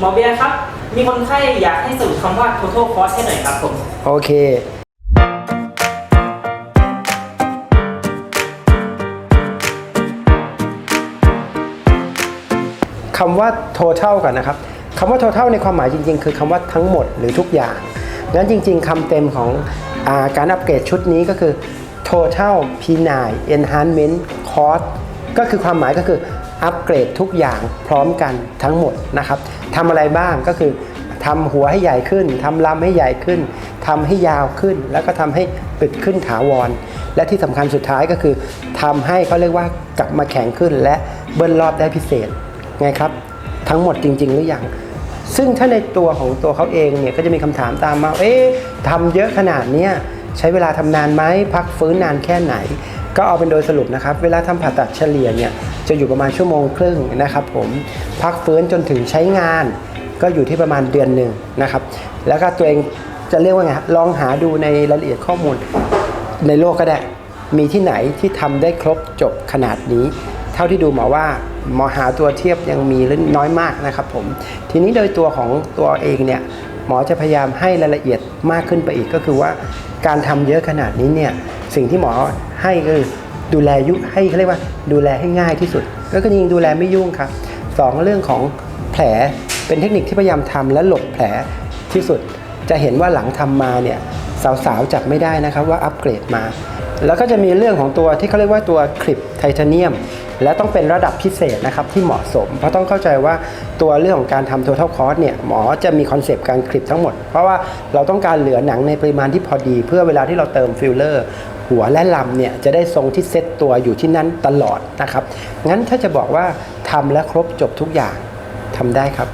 หมอเบียร์ครับ มีคนไข้อยากให้สรุปคำว่า total cost ให้หน่อยครับผม โอเค คำว่า total ก่อนนะครับคำว่า total ในความหมายจริง ๆ คือคำว่าทั้งหมดหรือทุกอย่างงั้นจริง ๆคำเต็มของอาการอัปเกรดชุดนี้ก็คือ total P9 enhancement cost ก็คือความหมายก็คือ อัปเกรดทุกอย่างพร้อมกันทั้งหมดนะครับทำอะไรบ้างก็คือทำหัวให้ใหญ่ขึ้นทำลำให้ใหญ่ขึ้นทำให้ยาวขึ้น แล้วก็ทำให้ปิดขึ้นถาวร และที่สำคัญสุดท้ายก็คือทำให้เขาเรียกว่ากลับมาแข็งขึ้น และเบิ้ลรอบได้พิเศษไงครับ ทั้งหมดจริง ๆ หรือยังซึ่งถ้าในตัวของตัวเขาเองเนี่ยก็จะมีคำถามตามมา เอ๊ะทำเยอะขนาดเนี้ยใช้เวลาทำนานไหมพักฟื้นนานแค่ไหน ก็เอาเป็นโดยสรุปนะครับ เวลาทำผ่าตัดเฉลี่ยเนี่ยจะอยู่ประมาณชั่วโมงครึ่งนะครับ ผมพักฟื้นจนถึงใช้งาน ก็อยู่ที่ประมาณเดือนหนึ่งนะครับ แล้วก็ตัวเองจะเรียกว่าไงลองหาดูในรายละเอียดข้อมูลในโลกก็ได้ มีที่ไหนที่ทำได้ครบจบขนาดนี้ เท่าที่ดูหมอว่าหมอหาตัวเทียบยังมีน้อยมากนะครับผม ทีนี้โดยตัวของตัวเองเนี่ยหมอจะพยายามให้รายละเอียดมากขึ้นไปอีกก็คือว่า การทำเยอะขนาดนี้เนี่ยสิ่งที่หมอ ให้คือดูแลยุให้เขาเรียกว่าดูแลให้ง่ายที่สุด ก็คือจริงดูแลไม่ยุ่งครับสองเรื่องของแผลเป็นเทคนิคที่พยายามทำและหลบแผลที่สุด จะเห็นว่าหลังทำมาเนี่ยสาวๆจับไม่ได้นะครับว่าอัปเกรดมา แล้วก็จะมีเรื่องของตัวที่เขาเรียกว่าตัวคลิปไทเทเนียมและต้องเป็นระดับพิเศษนะครับที่เหมาะสม เพราะต้องเข้าใจว่าตัวเรื่องของการทำ total cost เนี่ยหมอจะมีคอนเซปต์การคลิปทั้งหมด เพราะว่าเราต้องการเหลือหนังในปริมาณที่พอดี เพื่อเวลาที่เราเติมฟิลเลอร์ หัวและลำเนี่ยจะได้ทรงที่เซ็ตตัวอยู่ที่นั้นตลอดนะครับ งั้นถ้าจะบอกว่าทำและครบจบทุกอย่างทำได้ครับ